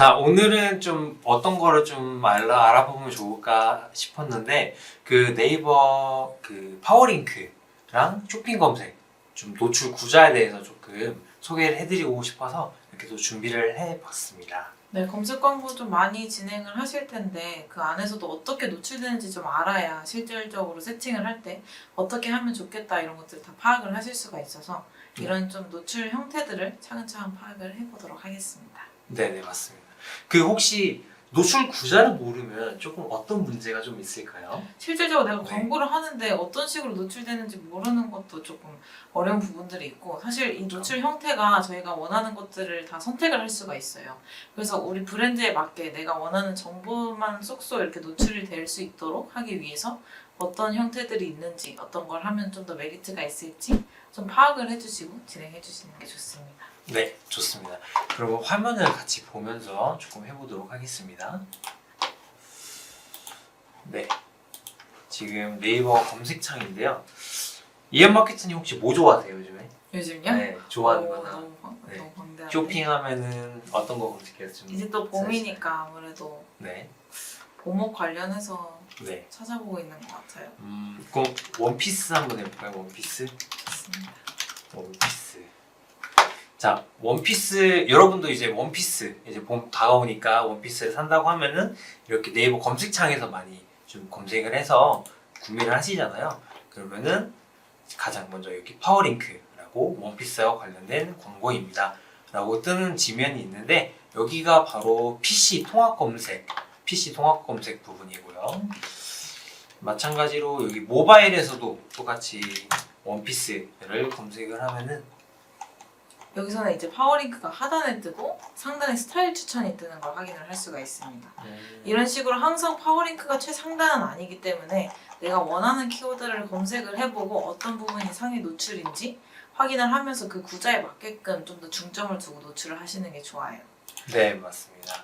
자, 오늘은 좀 어떤 거를 좀 알아, 알아보면 좋을까 싶었는데, 그 네이버 그 파워링크랑 쇼핑 검색, 좀 노출 구자에 대해서 조금 소개를 해드리고 싶어서 이렇게 또 준비를 해봤습니다. 네, 검색 광고 좀 많이 진행을 하실 텐데 그 안에서도 어떻게 노출되는지 좀 알아야 실질적으로 세팅을 할 때 어떻게 하면 좋겠다 이런 것들을 다 파악을 하실 수가 있어서 이런 좀 노출 형태들을 차근차근 파악을 해보도록 하겠습니다. 네 네, 맞습니다. 그 혹시 노출 구자를 모르면 조금 어떤 문제가 좀 있을까요? 실질적으로 내가 네. 광고를 하는데 어떤 식으로 노출되는지 모르는 것도 조금 어려운 부분들이 있고 사실 이 노출 형태가 저희가 원하는 것들을 다 선택을 할 수가 있어요. 그래서 우리 브랜드에 맞게 내가 원하는 정보만 쏙쏙 이렇게 노출이 될 수 있도록 하기 위해서 어떤 형태들이 있는지 어떤 걸 하면 좀 더 메리트가 있을지 좀 파악을 해주시고 진행해 주시는 게 좋습니다. 네, 좋습니다. 그럼 화면을 같이 보면서 조금 해보도록 하겠습니다. 네, 지금 네이버 검색창인데요. 이엔 마케팅이 혹시 뭐 좋아하세요 요즘에? 요즘요? 네, 좋아하는 오, 거나 너무, 광- 네. 너무 광대하네. 쇼핑하면은 어떤 거 검색해서 좀 이제 또 봄이니까 아무래도 네, 봄옷 관련해서 네. 찾아보고 있는 것 같아요. 음, 그럼 원피스 한번 해볼까요? 원피스. 좋습니다. 원피스. 자, 원피스 여러분도 이제 원피스 이제 봄 다가오니까 원피스를 산다고 하면은 이렇게 네이버 검색창에서 많이 좀 검색을 해서 구매를 하시잖아요. 그러면은 가장 먼저 여기 파워링크라고 원피스와 관련된 광고입니다. 라고 뜨는 지면이 있는데 여기가 바로 PC 통합 검색, PC 통합 검색 부분이고요. 마찬가지로 여기 모바일에서도 똑같이 원피스를 검색을 하면은 여기서는 이제 파워링크가 하단에 뜨고 상단에 스타일 추천이 뜨는 걸 확인을 할 수가 있습니다. 이런 식으로 항상 파워링크가 최상단은 아니기 때문에 내가 원하는 키워드를 검색을 해보고 어떤 부분이 상위 노출인지 확인을 하면서 그 구자에 맞게끔 좀 더 중점을 두고 노출을 하시는 게 좋아요. 네 맞습니다.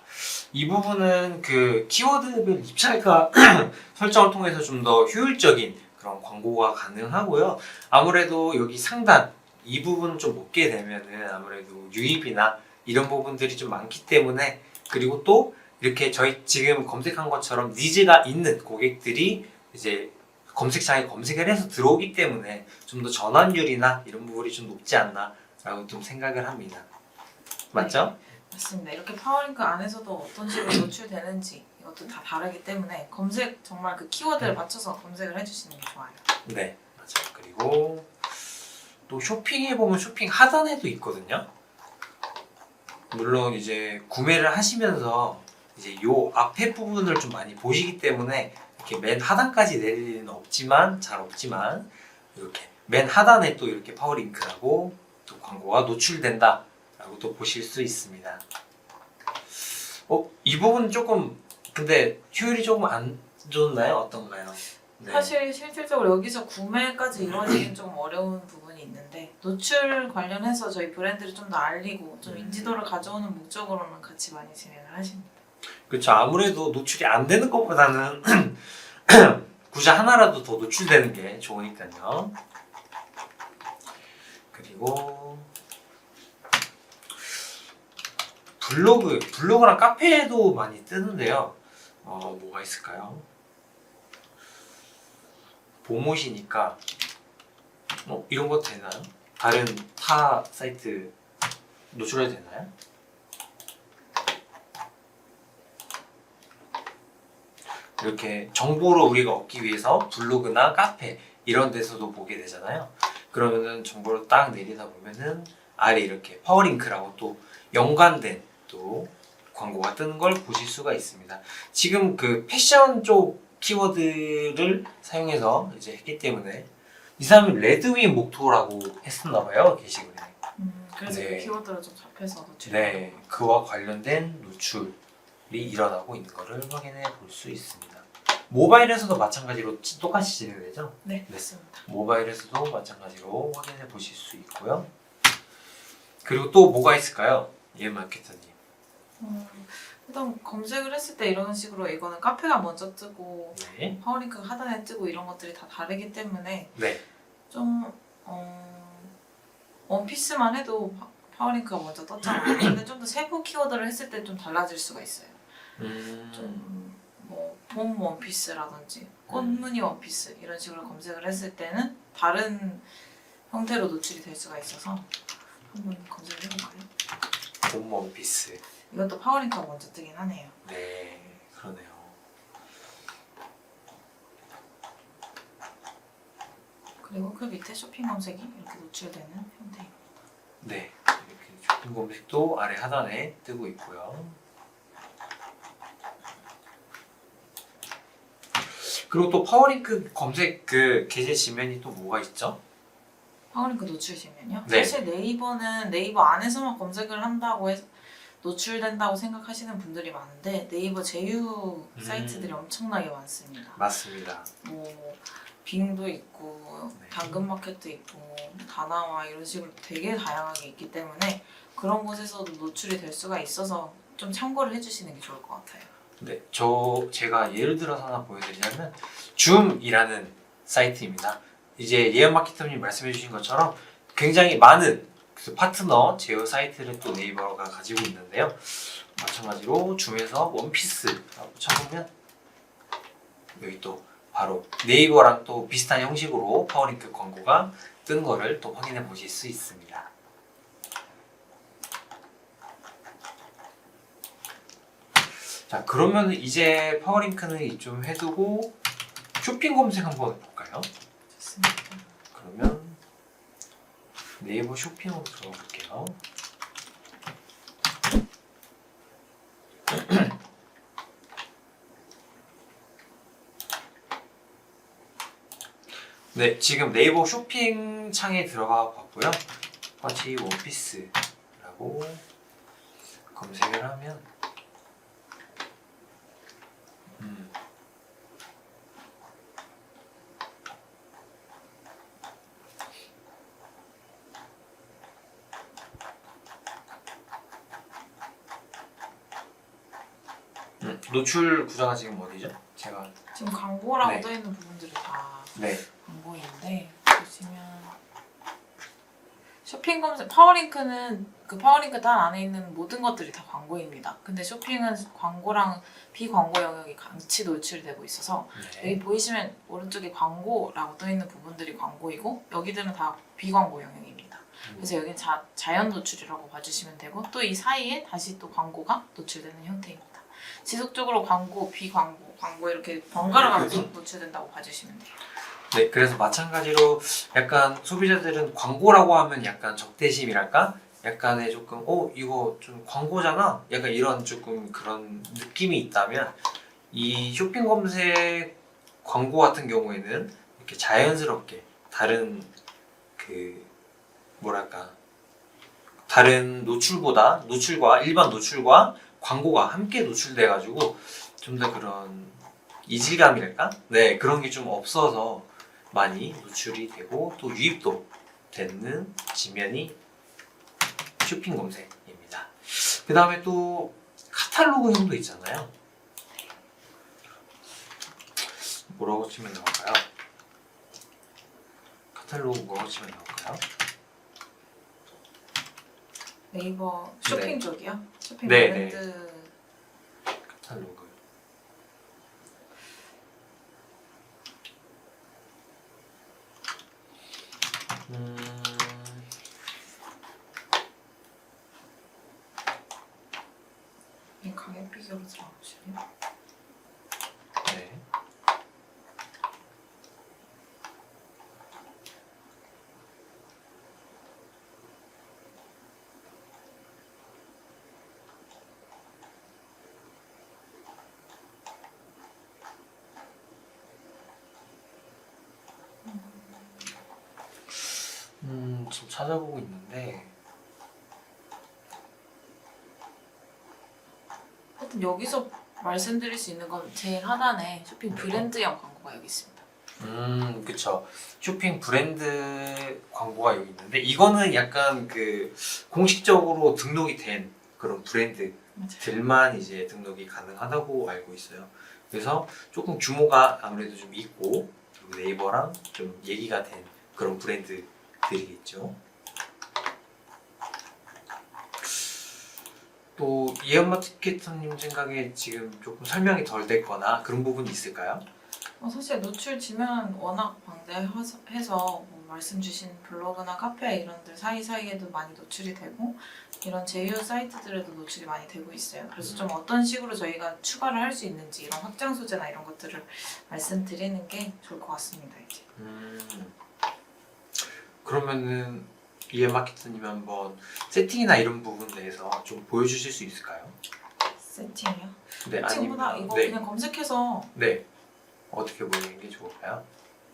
이 부분은 그 키워드별 입찰가 설정을 통해서 좀 더 효율적인 그런 광고가 가능하고요. 아무래도 여기 상단 이 부분 좀 먹게 되면은 아무래도 유입이나 이런 부분들이 좀 많기 때문에 그리고 또 이렇게 저희 지금 검색한 것처럼 니즈가 있는 고객들이 이제 검색창에 검색을 해서 들어오기 때문에 좀 더 전환율이나 이런 부분이 좀 높지 않나라고 좀 생각을 합니다. 맞죠? 맞습니다. 이렇게 파워링크 안에서도 어떤 식으로 노출되는지 이것도 다 다르기 때문에 검색 정말 그 키워드를 맞춰서 검색을 해주시는 게 좋아요. 네, 맞아요. 그리고 또 쇼핑해 보면 쇼핑 하단에도 있거든요. 물론 이제 구매를 하시면서 이제 요 앞에 부분을 좀 많이 보시기 때문에 이렇게 맨 하단까지 내릴 일은 없지만 잘 없지만 이렇게 맨 하단에 또 이렇게 파워링크라고 또 광고가 노출된다라고 또 보실 수 있습니다. 어, 이 부분 조금 근데 효율이 조금 안 좋나요? 어떤가요? 네. 사실 실질적으로 여기서 구매까지 이루어지긴 좀 어려운 부분 이 있는데 노출 관련해서 저희 브랜드를 좀 더 알리고 좀 음. 인지도를 가져오는 목적으로는 같이 많이 진행을 하십니다. 그렇죠. 아무래도 노출이 안 되는 것보다는 구자 하나라도 더 노출되는 게 좋으니까요. 그리고 블로그, 블로그랑 카페에도 많이 뜨는데요. 어, 뭐가 있을까요? 봄옷이니까 어, 이런 거 되나요? 다른 타 사이트 노출해도 되나요? 이렇게 정보를 우리가 얻기 위해서 블로그나 카페 이런 데서도 보게 되잖아요. 그러면은 정보를 딱 내리다 보면은 아래 이렇게 파워링크라고 또 연관된 또 광고가 뜨는 걸 보실 수가 있습니다. 지금 그 패션 쪽 키워드를 사용해서 이제 했기 때문에 이 사람이 레드윈 목토라고 했었나 봐요 게시글에. 음, 그래서 네. 그 키워드를 좀 잡혀서 노출. 네, 그와 관련된 노출이 일어나고 있는 것을 확인해 볼 수 있습니다. 모바일에서도 마찬가지로 치- 똑같이 진행되죠? 네, 네. 맞습니다. 모바일에서도 마찬가지로 확인해 보실 수 있고요. 그리고 또 뭐가 있을까요? 예, 마케터님. 음, 일단 검색을 했을 때 이런 식으로 이거는 카페가 먼저 뜨고 네. 파워링크가 하단에 뜨고 이런 것들이 다 다르기 때문에 네. 좀 어, 원피스만 해도 파- 파워링크가 먼저 떴잖아. 근데 좀 더 세부 키워드를 했을 때 좀 달라질 수가 있어요. 음. 좀뭐봄 원피스라든지 꽃무늬 원피스 이런 식으로 검색을 했을 때는 다른 형태로 노출이 될 수가 있어서 한번 검색을 해볼까요? 봄 원피스. 이것도 파워링크가 먼저 뜨긴 하네요. 네, 그러네요. 그리고 그 밑에 쇼핑 검색이 이렇게 노출되는 형태입니다. 네, 이렇게 쇼핑 검색도 아래 하단에 뜨고 있고요. 그리고 또 파워링크 검색 그 게재 지면이 또 뭐가 있죠? 파워링크 노출이면요. 네. 사실 네이버는 네이버 안에서만 검색을 한다고 해서 노출된다고 생각하시는 분들이 많은데 네이버 제휴 음. 사이트들이 엄청나게 많습니다. 맞습니다. 뭐 빙도 있고 네. 당근마켓도 있고 다나와 이런 식으로 되게 다양하게 있기 때문에 그런 곳에서도 노출이 될 수가 있어서 좀 참고를 해주시는 게 좋을 것 같아요. 네, 저 제가 예를 들어서 하나 보여드리자면 줌이라는 사이트입니다. 이제 예언 마케터님 말씀해주신 것처럼 굉장히 많은 그 파트너 제휴 사이트를 또 네이버가 가지고 있는데요. 마찬가지로 줌에서 원피스라고 쳐보면 여기 또 바로 네이버랑 또 비슷한 형식으로 파워링크 광고가 뜬 거를 또 확인해 보실 수 있습니다. 자 그러면 이제 파워링크는 좀 해두고 쇼핑 검색 한번 해볼까요? 좋습니다. 네이버 쇼핑으로 들어가 볼게요. 네, 지금 네이버 쇼핑 창에 들어가 봤고요. 똑같이 원피스라고 검색을 하면 음, 음, 노출 구조가 지금 어디죠? 제가 지금 광고라고 네. 떠 있는 부분들이 다 네, 광고인데 보시면 쇼핑 검색 파워링크는 그 파워링크 단 안에 있는 모든 것들이 다 광고입니다. 근데 쇼핑은 광고랑 비광고 영역이 같이 노출되고 있어서 네. 여기 보이시면 오른쪽에 광고라고 떠 있는 부분들이 광고이고 여기들은 다 비광고 영역입니다. 그래서 여기는 자, 자연 노출이라고 봐주시면 되고 또 이 사이에 다시 또 광고가 노출되는 형태입니다. 지속적으로 광고, 비광고, 광고 이렇게 번갈아 가면서 노출된다고 봐주시면 돼요. 네, 그래서 마찬가지로 약간 소비자들은 광고라고 하면 약간 적대심이랄까? 약간의 조금 어 이거 좀 광고잖아. 약간 이런 조금 그런 느낌이 있다면 이 쇼핑 검색 광고 같은 경우에는 이렇게 자연스럽게 다른 그 뭐랄까 다른 노출보다 노출과 일반 노출과 광고가 함께 노출돼 가지고 좀 더 그런 이질감이랄까? 네 그런 게 좀 없어서 많이 노출이 되고 또 유입도 되는 지면이 쇼핑 검색입니다. 그 다음에 또 카탈로그형도 있잖아요. 뭐라고 치면 나올까요? 카탈로그 뭐라고 치면 나올까요? 네이버 쇼핑 쪽이요? 쇼핑 네, 브랜드 카탈로그. 음, 이 가격 비교로 들어가 보실래요? 네. 음, 지금 찾아보고 있는데 하여튼 여기서 말씀드릴 수 있는 건 제일 하단에 쇼핑 브랜드형 광고가 여기 있습니다. 음, 그쵸. 쇼핑 브랜드 광고가 여기 있는데, 이거는 약간 그 공식적으로 등록이 된 그런 브랜드들만 이제 등록이 가능하다고 알고 있어요. 그래서 조금 규모가 아무래도 좀 있고, 네이버랑 좀 얘기가 된 그런 브랜드 들이겠죠. 또 이현 마케터님 생각에 지금 조금 설명이 덜 됐거나 그런 부분이 있을까요? 어, 사실 노출 지면 워낙 방대해서 뭐 말씀 주신 블로그나 카페 이런 데 사이사이에도 많이 노출이 되고 이런 제휴 사이트들에도 노출이 많이 되고 있어요. 그래서 좀 어떤 식으로 저희가 추가를 할 수 있는지 이런 확장 소재나 이런 것들을 말씀드리는 게 좋을 것 같습니다. 이제. 음, 그러면은 이현 마케터님 한번 세팅이나 이런 부분 대해서 좀 보여주실 수 있을까요? 세팅이요? 네, 아니면 이거 네, 그냥 검색해서 네 어떻게 보이는 게 좋을까요?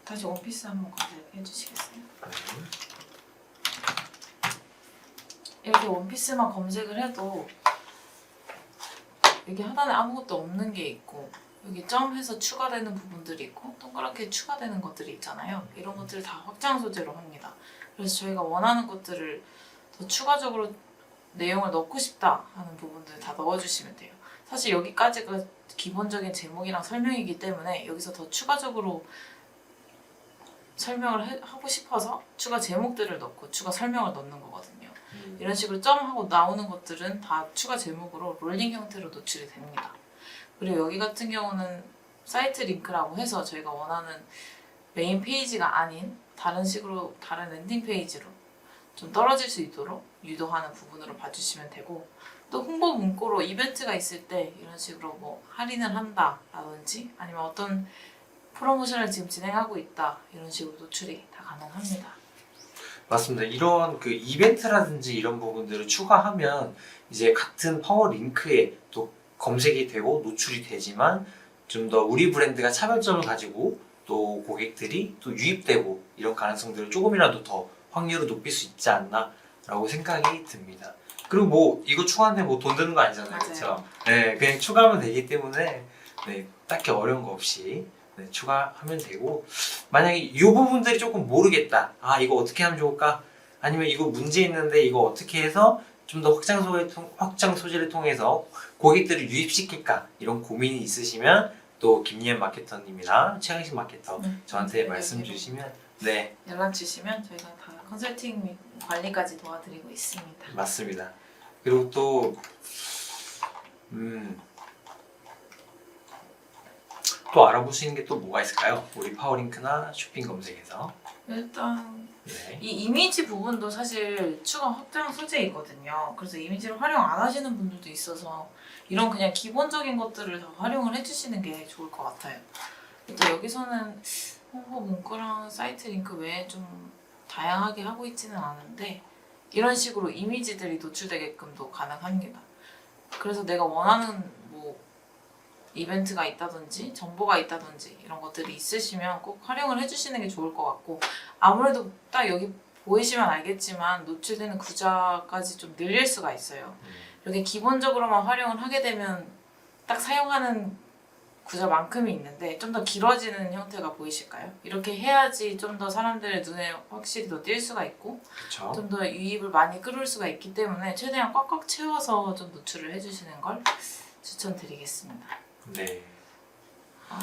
다시 원피스 한번 검색해 주시겠어요? 네. 이렇게 원피스만 검색을 해도 여기 하단에 아무것도 없는 게 있고 여기 점해서 추가되는 부분들이 있고 동그랗게 추가되는 것들이 있잖아요. 이런 것들을 다 확장 소재로 합니다. 그래서 저희가 원하는 것들을 더 추가적으로 내용을 넣고 싶다 하는 부분들 다 넣어주시면 돼요. 사실 여기까지가 기본적인 제목이랑 설명이기 때문에 여기서 더 추가적으로 설명을 해- 하고 싶어서 추가 제목들을 넣고 추가 설명을 넣는 거거든요. 음, 이런 식으로 점하고 나오는 것들은 다 추가 제목으로 롤링 형태로 노출이 됩니다. 그리고 여기 같은 경우는 사이트 링크라고 해서 저희가 원하는 메인 페이지가 아닌 다른 식으로 다른 랜딩 페이지로 좀 떨어질 수 있도록 유도하는 부분으로 봐주시면 되고 또 홍보 문구로 이벤트가 있을 때 이런 식으로 뭐 할인을 한다라든지 아니면 어떤 프로모션을 지금 진행하고 있다 이런 식으로 노출이 다 가능합니다. 맞습니다. 이런 그 이벤트라든지 이런 부분들을 추가하면 이제 같은 파워 링크에 또 검색이 되고 노출이 되지만 좀 더 우리 브랜드가 차별점을 가지고 또 고객들이 또 유입되고 이런 가능성들을 조금이라도 더 확률을 높일 수 있지 않나라고 생각이 듭니다. 그리고 뭐 이거 추가하는데 뭐 돈 드는 거 아니잖아요, 그렇죠? 네, 그냥 추가하면 되기 때문에 네, 딱히 어려운 거 없이 네, 추가하면 되고 만약에 이 부분들이 조금 모르겠다. 아 이거 어떻게 하면 좋을까? 아니면 이거 문제 있는데 이거 어떻게 해서 좀 더 확장 소재 통 확장 소재를 통해서 고객들을 유입시킬까 이런 고민이 있으시면 또 김예은 마케터님이나 최강식 마케터 네. 저한테 네, 말씀 네. 주시면 네 연락 주시면 저희가 다 컨설팅 및 관리까지 도와드리고 있습니다. 맞습니다. 그리고 또 음. 또 알아보시는 게 또 뭐가 있을까요? 우리 파워링크나 쇼핑 검색에서 일단 네. 이 이미지 부분도 사실 추가 확장 소재이거든요. 그래서 이미지를 활용 안 하시는 분들도 있어서 이런 그냥 기본적인 것들을 다 활용을 해주시는 게 좋을 것 같아요. 또 여기서는 홍보 문구랑 사이트 링크 외에 좀 다양하게 하고 있지는 않은데 이런 식으로 이미지들이 노출되게끔도 가능합니다. 그래서 내가 원하는 뭐 이벤트가 있다든지 정보가 있다든지 이런 것들이 있으시면 꼭 활용을 해주시는 게 좋을 것 같고 아무래도 딱 여기 보이시면 알겠지만 노출되는 구자까지 좀 늘릴 수가 있어요. 음. 이렇게 기본적으로만 활용을 하게 되면 딱 사용하는 구자만큼이 있는데 좀 더 길어지는 형태가 보이실까요? 이렇게 해야지 좀 더 사람들의 눈에 확실히 더 띌 수가 있고. 좀 더 유입을 많이 끌을 수가 있기 때문에 최대한 꽉꽉 채워서 좀 노출을 해주시는 걸 추천드리겠습니다. 네. 어,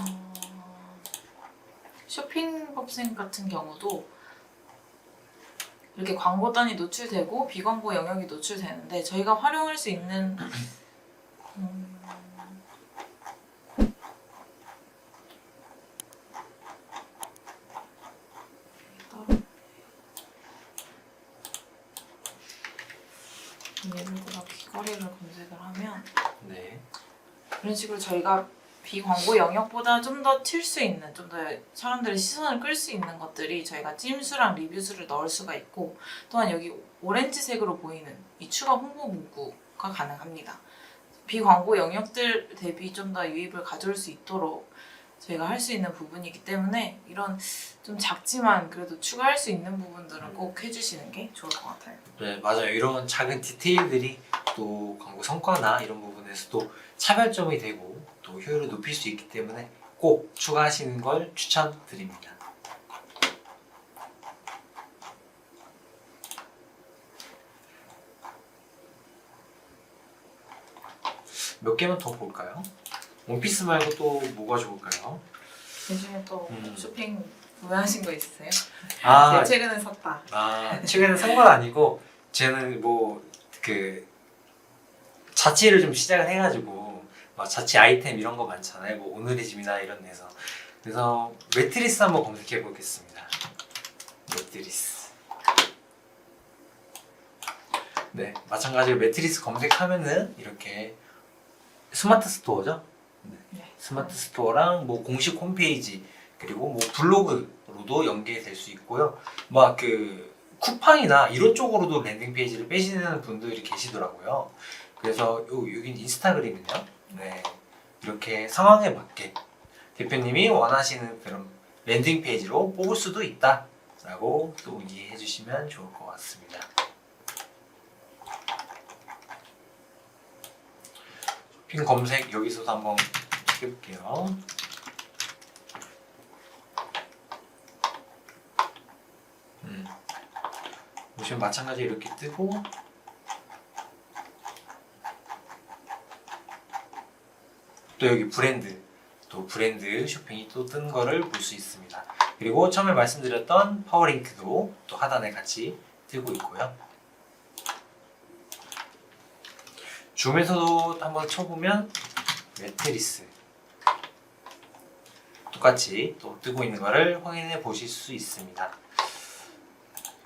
쇼핑 법생 같은 경우도 이렇게 광고 단위 노출되고 비광고 영역이 노출되는데 저희가 활용할 수 있는 음, 예를 들어 귀걸이를 검색을 하면 네. 이런 식으로 저희가 비광고 영역보다 좀 더 튈 수 있는 좀 더 사람들의 시선을 끌 수 있는 것들이 저희가 찜수랑 리뷰수를 넣을 수가 있고 또한 여기 오렌지색으로 보이는 이 추가 홍보 문구가 가능합니다. 비광고 영역들 대비 좀 더 유입을 가져올 수 있도록 저희가 할 수 있는 부분이기 때문에 이런 좀 작지만 그래도 추가할 수 있는 부분들은 꼭 해주시는 게 좋을 것 같아요. 네, 맞아요. 이런 작은 디테일들이 또 광고 성과나 이런 부분에서 또 차별점이 되고 또 효율을 높일 수 있기 때문에 꼭 추가하시는 걸 추천드립니다. 몇 개만 더 볼까요? 원피스 말고 또 뭐가 좋을까요? 요즘에 또 음. 쇼핑 구매하신 거 있으세요? 아, 네, 최근에 샀다. 아 최근에 산 건 아니고 저는 뭐 그 자취를 좀 시작을 해가지고 막 자취 아이템 이런 거 많잖아요. 뭐 오늘의 집이나 이런 데서 그래서 매트리스 한번 검색해 보겠습니다. 매트리스. 네, 마찬가지로 매트리스 검색하면은 이렇게 스마트 스토어죠. 네. 스마트 스토어랑 뭐 공식 홈페이지 그리고 뭐 블로그로도 연계될 수 있고요. 막 그 쿠팡이나 이런 쪽으로도 랜딩 페이지를 빼시는 분들이 계시더라고요. 그래서 요 여긴 인스타그램이네요. 네. 이렇게 상황에 맞게 대표님이 원하시는 그런 랜딩 페이지로 뽑을 수도 있다라고 또 이해해 주시면 좋을 것 같습니다. 쇼핑 검색 여기서도 한번 해볼게요. 음. 보시면 마찬가지 이렇게 뜨고 또 여기 브랜드 또 브랜드 쇼핑이 또 뜬 거를 볼 수 있습니다. 그리고 처음에 말씀드렸던 파워링크도 또 하단에 같이 뜨고 있고요. 줌에서도 한번 쳐보면 매트리스 똑같이 또 뜨고 있는 거를 확인해 보실 수 있습니다.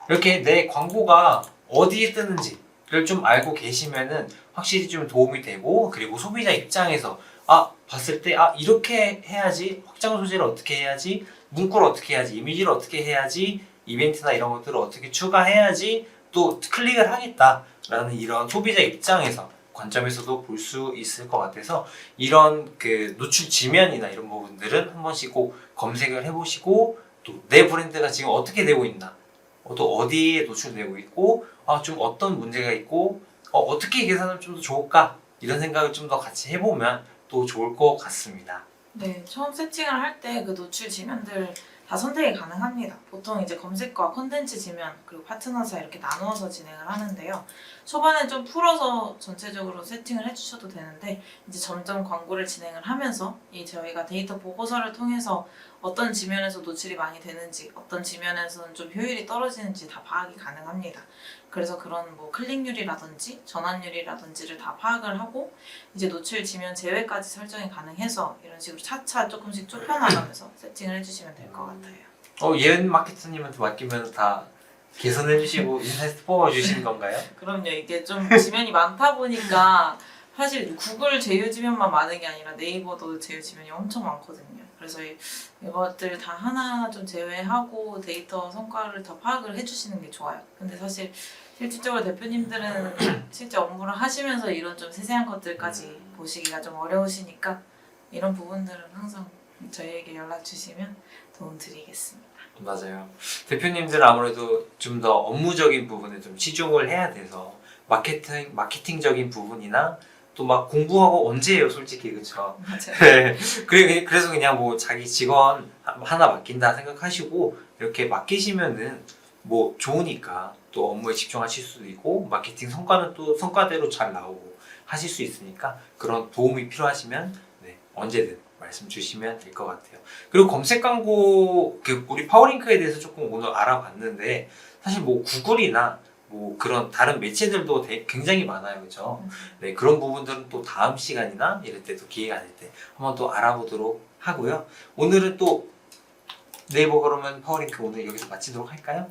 이렇게 내 광고가 어디에 뜨는지를 좀 알고 계시면은 확실히 좀 도움이 되고 그리고 소비자 입장에서 아 봤을 때 아 이렇게 해야지 확장 소재를 어떻게 해야지 문구를 어떻게 해야지 이미지를 어떻게 해야지 이벤트나 이런 것들을 어떻게 추가해야지 또 클릭을 하겠다라는 이런 소비자 입장에서 관점에서도 볼 수 있을 것 같아서 이런 그 노출 지면이나 이런 부분들은 한 번씩 꼭 검색을 해보시고 또 내 브랜드가 지금 어떻게 되고 있나 어, 또 어디에 노출되고 있고 아, 좀 어떤 문제가 있고 어, 어떻게 계산하면 좀 더 좋을까 이런 생각을 좀 더 같이 해보면 또 좋을 것 같습니다. 네, 처음 세팅을 할 때 그 노출 지면들 다 선택이 가능합니다. 보통 이제 검색과 컨텐츠 지면 그리고 파트너사 이렇게 나누어서 진행을 하는데요. 초반에 좀 풀어서 전체적으로 세팅을 해주셔도 되는데 이제 점점 광고를 진행을 하면서 이 저희가 데이터 보고서를 통해서 어떤 지면에서 노출이 많이 되는지 어떤 지면에서는 좀 효율이 떨어지는지 다 파악이 가능합니다. 그래서 그런 뭐 클릭률이라든지 전환율이라든지를 다 파악을 하고 이제 노출 지면 제외까지 설정이 가능해서 이런 식으로 차차 조금씩 좁혀나가면서 세팅을 해주시면 될 것 같아요. 어, 예은 마케터님한테 맡기면 다 개선해 주시고 인사이트 뽑아 주시는 건가요? 그럼요. 이게 좀 지면이 많다 보니까 사실 구글 제휴 지면만 많은 게 아니라 네이버도 제휴 지면이 엄청 많거든요. 그래서 이- 이것들 다 하나하나 좀 제외하고 데이터 성과를 더 파악을 해주시는 게 좋아요. 근데 사실 실질적으로 대표님들은 실제 업무를 하시면서 이런 좀 세세한 것들까지 보시기가 좀 어려우시니까 이런 부분들은 항상 저희에게 연락 주시면 도움 드리겠습니다. 맞아요. 대표님들은 아무래도 좀 더 업무적인 부분에 좀 치중을 해야 돼서 마케팅 마케팅적인 부분이나 또 막 공부하고 언제 해요, 솔직히 그렇죠. 맞아요. 네. 그래, 그래서 그냥 뭐 자기 직원 하나 맡긴다 생각하시고 이렇게 맡기시면은 뭐 좋으니까 또 업무에 집중하실 수도 있고 마케팅 성과는 또 성과대로 잘 나오고 하실 수 있으니까 그런 도움이 필요하시면 네, 언제든 말씀 주시면 될 것 같아요. 그리고 검색 광고 그 우리 파워링크에 대해서 조금 오늘 알아봤는데 사실 뭐 구글이나 뭐 그런 다른 매체들도 굉장히 많아요, 그렇죠? 네, 그런 부분들은 또 다음 시간이나 이럴 때도 기회가 될 때 한번 또 알아보도록 하고요. 오늘은 또 네이버 그러면 파워링크 오늘 여기서 마치도록 할까요?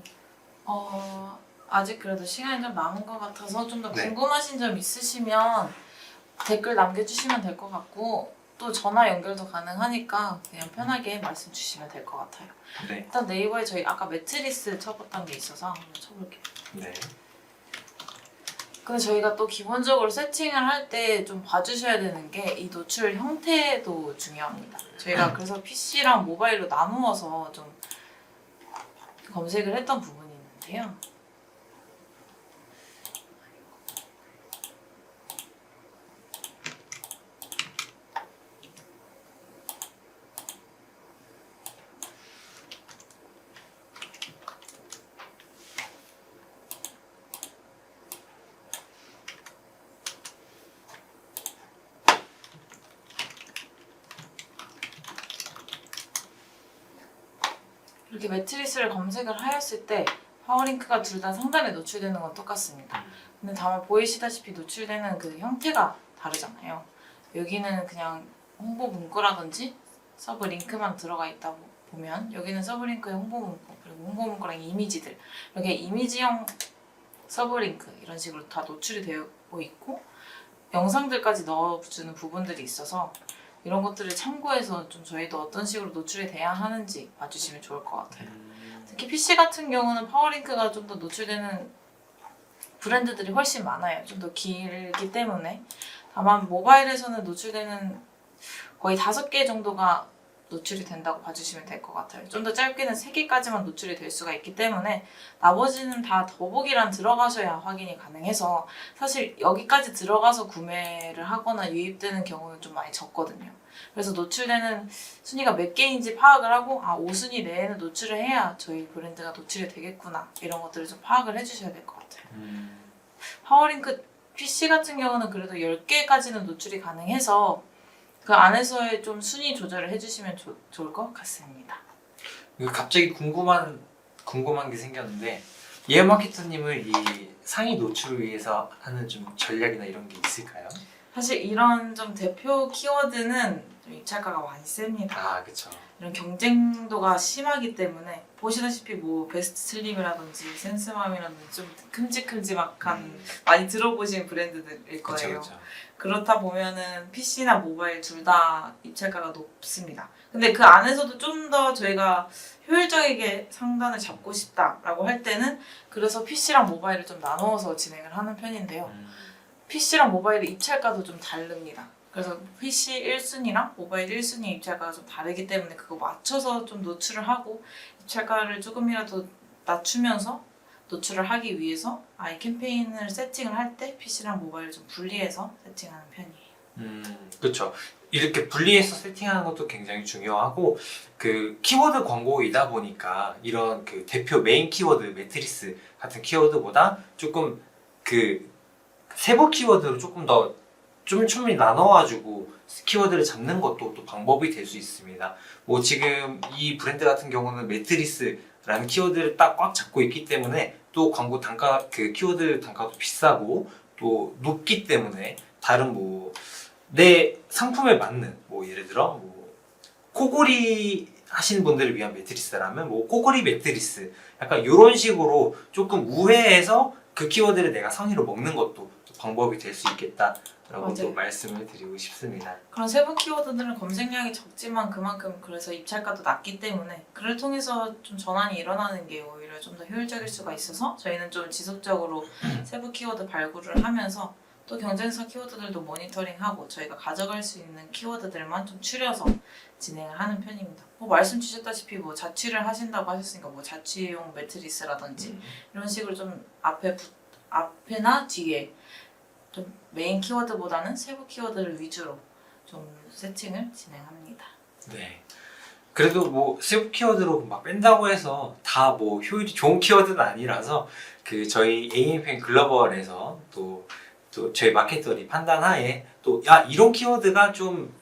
어, 아직 그래도 시간이 좀 남은 것 같아서 좀 더 네. 궁금하신 점 있으시면 댓글 남겨주시면 될 것 같고 또 전화 연결도 가능하니까 그냥 편하게 말씀 주시면 될 것 같아요. 네. 일단 네이버에 저희 아까 매트리스 쳐봤던 게 있어서 한번 쳐볼게요. 네. 근데 저희가 또 기본적으로 세팅을 할 때 좀 봐주셔야 되는 게 이 노출 형태도 중요합니다. 저희가 그래서 PC랑 모바일로 나누어서 좀 검색을 했던 부분이 있는데요. 이렇게 매트리스를 검색을 하였을 때 파워링크가 둘 다 상단에 노출되는 건 똑같습니다. 근데 다만 보이시다시피 노출되는 그 형태가 다르잖아요. 여기는 그냥 홍보 문구라든지 서브 링크만 들어가 있다고 보면 여기는 서브 링크의 홍보 문구 그리고 홍보 문구랑 이미지들 이렇게 이미지형 서브 링크 이런 식으로 다 노출이 되고 있고 영상들까지 넣어주는 부분들이 있어서 이런 것들을 참고해서 좀 저희도 어떤 식으로 노출이 돼야 하는지 봐주시면 좋을 것 같아요. 특히 PC 같은 경우는 파워링크가 좀 더 노출되는 브랜드들이 훨씬 많아요. 좀 더 길기 때문에. 다만 모바일에서는 노출되는 거의 다섯 개 정도가 노출이 된다고 봐주시면 될 것 같아요. 좀 더 짧게는 세 개까지만 노출이 될 수가 있기 때문에 나머지는 다 더보기란 들어가셔야 확인이 가능해서 사실 여기까지 들어가서 구매를 하거나 유입되는 경우는 좀 많이 적거든요. 그래서 노출되는 순위가 몇 개인지 파악을 하고 아 5순위 내에는 노출을 해야 저희 브랜드가 노출이 되겠구나 이런 것들을 좀 파악을 해주셔야 될 것 같아요. 음. 파워링크 PC 같은 경우는 그래도 10개까지는 노출이 가능해서 그 안에서의 좀 순위 조절을 해주시면 좋- 좋을 것 같습니다. 이거 갑자기 궁금한 궁금한 게 생겼는데 예 마케터님을 이 상위 노출을 위해서 하는 좀 전략이나 이런 게 있을까요? 사실 이런 좀 대표 키워드는 좀 입찰가가 많이 셉니다. 아 그렇죠. 이런 경쟁도가 심하기 때문에 보시다시피 뭐 베스트 슬림이라든지 센스맘이라든지 좀 큼직큼직한 많이 들어보신 브랜드들일 거예요. 그렇죠. 그렇다 보면은 PC나 모바일 둘 다 입찰가가 높습니다. 근데 그 안에서도 좀 더 저희가 효율적이게 상단을 잡고 싶다라고 할 때는 그래서 PC랑 모바일을 좀 나누어서 진행을 하는 편인데요. 음. PC랑 모바일의 입찰가도 좀 다릅니다. 그래서 PC 1순위랑 모바일 1순위 입찰가가 좀 다르기 때문에 그거 맞춰서 좀 노출을 하고 입찰가를 조금이라도 낮추면서 노출을 하기 위해서 아이 캠페인을 세팅을 할 때 PC랑 모바일을 좀 분리해서 세팅하는 편이에요. 음, 그렇죠. 이렇게 분리해서 세팅하는 것도 굉장히 중요하고 그 키워드 광고이다 보니까 이런 그 대표 메인 키워드 매트리스 같은 키워드보다 조금 그 세부 키워드로 조금 더좀 충분히 나눠가지고 키워드를 잡는 것도 또 방법이 될 수 있습니다. 뭐 지금 이 브랜드 같은 경우는 매트리스라는 키워드를 딱 꽉 잡고 있기 때문에 또 광고 단가 그 키워드 단가도 비싸고 또 높기 때문에 다른 뭐 내 상품에 맞는 뭐 예를 들어 뭐 코골이 하시는 분들을 위한 매트리스라면 뭐 코골이 매트리스 약간 이런 식으로 조금 우회해서 그 키워드를 내가 상위로 먹는 것도 또 방법이 될 수 있겠다라고 또 맞아요. 말씀을 드리고 싶습니다. 그런 세부 키워드들은 검색량이 적지만 그만큼 그래서 입찰가도 낮기 때문에 그를 통해서 좀 전환이 일어나는 게 오히려 좀 더 효율적일 수가 있어서 저희는 좀 지속적으로 세부 키워드 발굴을 하면서 또 경쟁사 키워드들도 모니터링하고 저희가 가져갈 수 있는 키워드들만 좀 추려서 진행을 하는 편입니다. 뭐 말씀 주셨다시피 뭐 자취를 하신다고 하셨으니까 뭐 자취용 매트리스라든지 이런 식으로 좀 앞에 붙, 앞에나 뒤에 좀 메인 키워드보다는 세부 키워드를 위주로 좀 세팅을 진행합니다. 네. 그래도 뭐 세부 키워드로 막 뺀다고 해서 다 뭐 효율이 좋은 키워드는 아니라서 그 저희 AMFN 글로벌에서 또, 또 저희 마케터리 판단하에 또 야 이런 키워드가 좀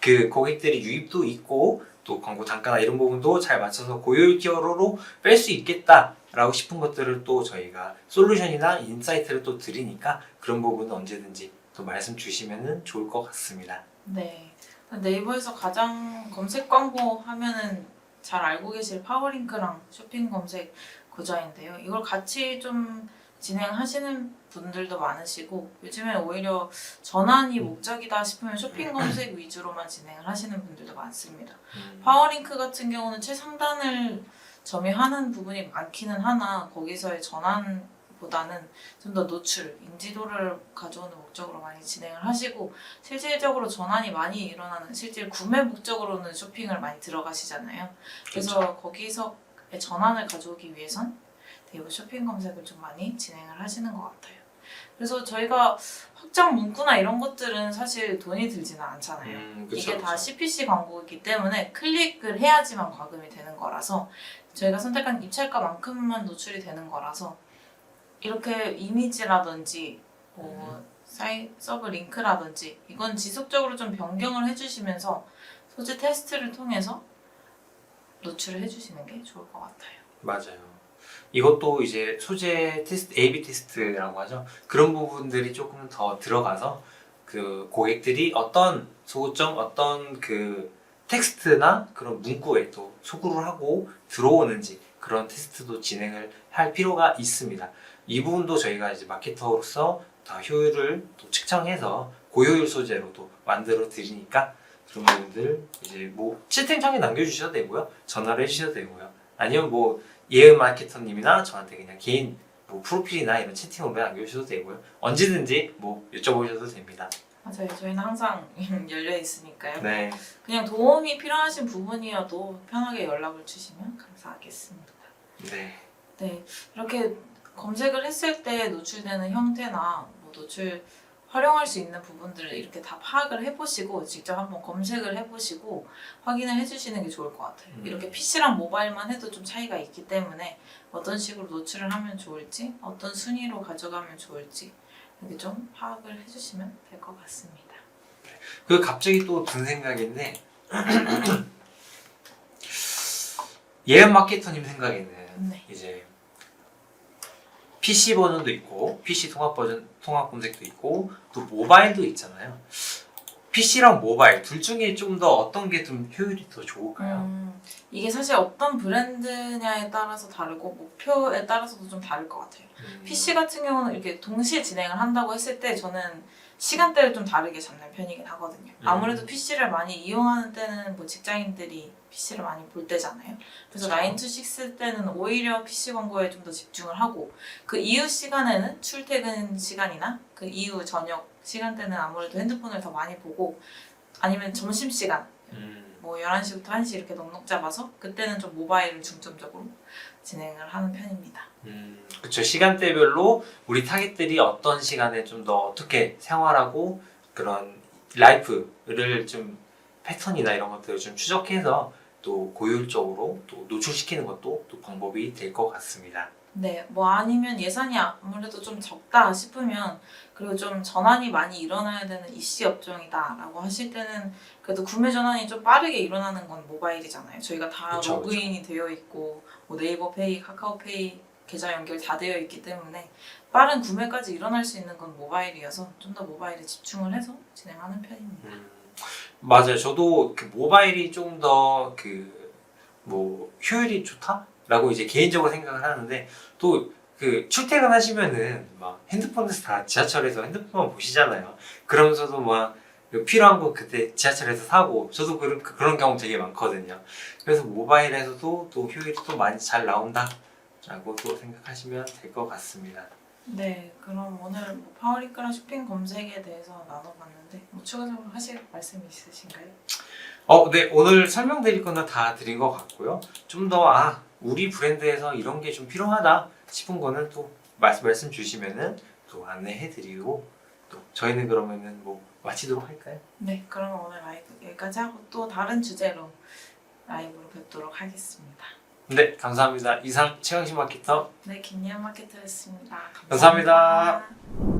그 고객들이 유입도 있고 또 광고 단가나 이런 부분도 잘 맞춰서 고효율 키워드로 뺄 수 있겠다 라고 싶은 것들을 또 저희가 솔루션이나 인사이트를 또 드리니까 그런 부분은 언제든지 또 말씀 주시면은 좋을 것 같습니다. 네. 네이버에서 가장 검색 광고 하면은 잘 알고 계실 파워링크랑 쇼핑 검색 고자인데요. 이걸 같이 좀 진행하시는 분들도 많으시고 요즘에 오히려 전환이 목적이다 싶으면 쇼핑 검색 위주로만 진행을 하시는 분들도 많습니다. 음. 파워링크 같은 경우는 최상단을 점유하는 부분이 많기는 하나 거기서의 전환 보다는 좀 더 노출, 인지도를 가져오는 목적으로 많이 진행을 하시고 실질적으로 전환이 많이 일어나는 실제 구매 목적으로는 쇼핑을 많이 들어가시잖아요. 그래서 거기서 전환을 가져오기 위해선 네이버 쇼핑 검색을 좀 많이 진행을 하시는 것 같아요. 그래서 저희가 확장 문구나 이런 것들은 사실 돈이 들지는 않잖아요. 음, 그쵸, 이게 다 그쵸. CPC 광고이기 때문에 클릭을 해야지만 과금이 되는 거라서 저희가 선택한 입찰가만큼만 노출이 되는 거라서 이렇게 이미지라든지 뭐 사이 서브 링크라든지 이건 지속적으로 좀 변경을 해주시면서 소재 테스트를 통해서 노출을 해주시는 게 좋을 것 같아요. 맞아요. 이것도 이제 소재 테스트, A/B 테스트라고 하죠. 그런 부분들이 조금 더 들어가서 그 고객들이 어떤 소구점, 어떤 그 텍스트나 그런 문구에 또 소구를 하고 들어오는지 그런 테스트도 진행을 할 필요가 있습니다. 이 부분도 저희가 이제 마케터로서 더 효율을 또 측정해서 고효율 소재로 또 만들어 드리니까 그런 부분들 이제 뭐 채팅창에 남겨주셔도 되고요. 전화를 해주셔도 되고요. 아니면 뭐 예은 마케터님이나 저한테 그냥 개인 뭐 프로필이나 이런 채팅으로 남겨주셔도 되고요. 언제든지 뭐 여쭤보셔도 됩니다. 맞아요. 저희는 항상 열려 있으니까요. 네. 그냥 도움이 필요하신 부분이어도 편하게 연락을 주시면 감사하겠습니다. 네. 네, 이렇게 검색을 했을 때 노출되는 형태나 뭐 노출 활용할 수 있는 부분들을 이렇게 다 파악을 해보시고 직접 한번 검색을 해보시고 확인을 해주시는 게 좋을 것 같아요. 음. 이렇게 PC랑 모바일만 해도 좀 차이가 있기 때문에 어떤 식으로 노출을 하면 좋을지, 어떤 순위로 가져가면 좋을지 이렇게 좀 파악을 해주시면 될 것 같습니다. 그 갑자기 또 든 생각인데 예은 마케터님 생각에는 네. 이제 PC 버전도 있고 PC 통합 버전 통합 검색도 있고 또 모바일도 있잖아요. PC랑 모바일 둘 중에 좀 더 어떤 게 좀 효율이 더 좋을까요? 음, 이게 사실 어떤 브랜드냐에 따라서 다르고 목표에 따라서도 좀 다를 것 같아요. 음, PC 같은 경우는 이렇게 동시에 진행을 한다고 했을 때 저는 시간대를 좀 다르게 잡는 편이긴 하거든요. 음. 아무래도 PC를 많이 이용하는 때는 뭐 직장인들이 PC를 많이 볼 때잖아요. 그래서 그렇죠. 9 to 6 때는 오히려 PC 광고에 좀 더 집중을 하고 그 이후 시간에는 출퇴근 시간이나 그 이후 저녁 시간대는 아무래도 핸드폰을 더 많이 보고 아니면 점심 시간 음, 뭐 11시부터 1시 이렇게 넉넉 잡아서 그때는 좀 모바일을 중점적으로 진행을 하는 편입니다. 음, 그쵸 시간대별로 우리 타겟들이 어떤 시간에 좀 더 어떻게 생활하고 그런 라이프를 좀 패턴이나 이런 것들을 좀 추적해서 또 고효율적으로 또 노출시키는 것도 또 방법이 될 것 같습니다. 네, 뭐 아니면 예산이 아무래도 좀 적다 싶으면 그리고 좀 전환이 많이 일어나야 되는 이씨 업종이다라고 하실 때는 그래도 구매 전환이 좀 빠르게 일어나는 건 모바일이잖아요. 저희가 다 그쵸, 로그인이 되어 있고 뭐 네이버 페이, 카카오 페이 계좌 연결 다 되어 있기 때문에 빠른 구매까지 일어날 수 있는 건 모바일이어서 좀 더 모바일에 집중을 해서 진행하는 편입니다. 음, 맞아요. 저도 그 모바일이 좀 더 그 뭐 효율이 좋다 라고 이제 개인적으로 생각을 하는데 또 그 출퇴근하시면은 막 핸드폰에서 다 지하철에서 핸드폰만 보시잖아요. 그러면서도 막 필요한 거 그때 지하철에서 사고 저도 그런 그런 경험 되게 많거든요. 그래서 모바일에서도 또 효율이 또 많이 잘 나온다라고 또 생각하시면 될 것 같습니다. 네, 그럼 오늘 뭐 파워링크랑 쇼핑 검색에 대해서 나눠봤는데 뭐 추가적으로 하실 말씀 있으신가요? 어, 네, 오늘 설명드릴 거는 다 드린 것 같고요. 좀 더, 아, 우리 브랜드에서 이런 게 좀 필요하다 싶은 거는 또 말씀, 말씀 주시면은 또 안내해 드리고, 또 저희는 그러면은 뭐 마치도록 할까요? 네, 그럼 오늘 라이브 여기까지 하고 또 다른 주제로 라이브로 뵙도록 하겠습니다. 네, 감사합니다. 이상 최강신 마케터. 네, 김예은 마케터였습니다. 감사합니다.